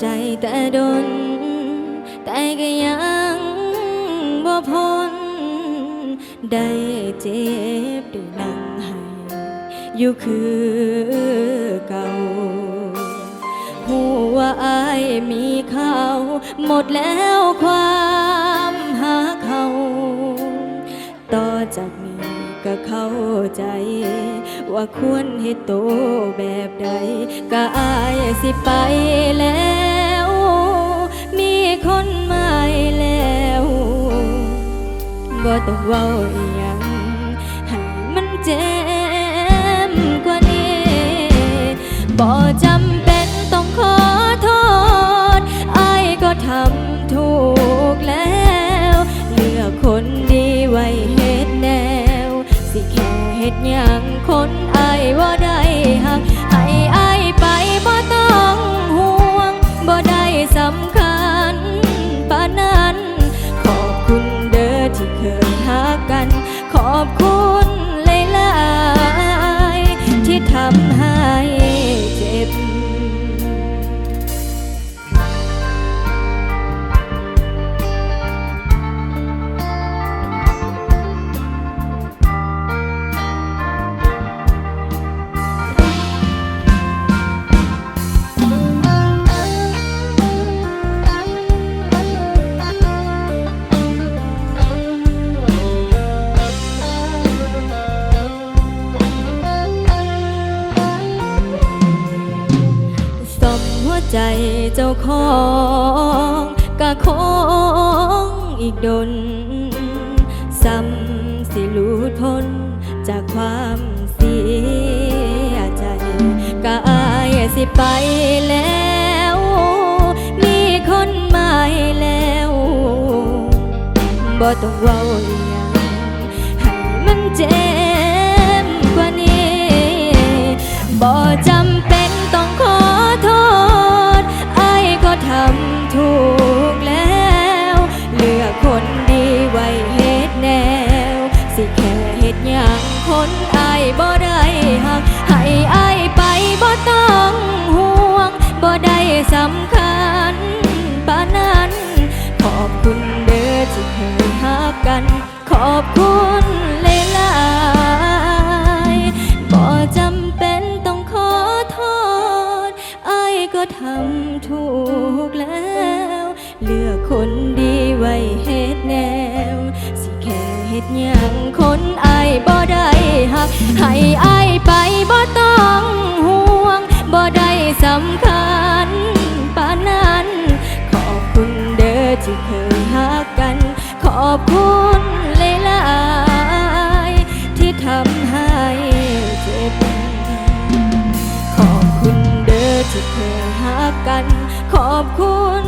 ใจแต่ดน แต่ก็ยังบ่พ้นได้เจ็บด้วยนั่งให้อยู่คือเก่าหัวาอายมีเขา หมดแล้วความ เข้าใจ ว่าควรให้โตแบบใด ก็อายสิไปแล้ว มีคนใหม่แล้วบ่ต้องเว้าอีหยังให้มันเจ็บ ใจเจ้าของกะคงอีกดนซ้ำสิหลุดพ้นจากความเสียใจกะอายสิไปแล้ว มีคนใหม่แล้วบ่ต้องเว้าอีหยังให้มันเจ็บ ค่เฮ็ดหยังคนอายบ่ได้หักให้อายไปบ่ต้องห่วงบ่ได้สำคัญปานนั้น ขอบคุณเด้อที่เคยหักกัน ขอบคุณหลลายบ่จำเป็นต้องขอโทษไอ้ายก็ทำถูกแล้ว เลือกคนดีไว้เฮ็ดแนวสิ ฮ็ดหยังคนอายบ่ได้หัก ให้อายไปบ่ต้องห่วง บ่ได้สำคัญปานนั้น ขอบคุณเด้อที่เคยหักกัน ขอบคุณหลายๆที่ทำให้เจ็บ ขอบคุณเด้อที่เคยหักกัน ขอบคุณ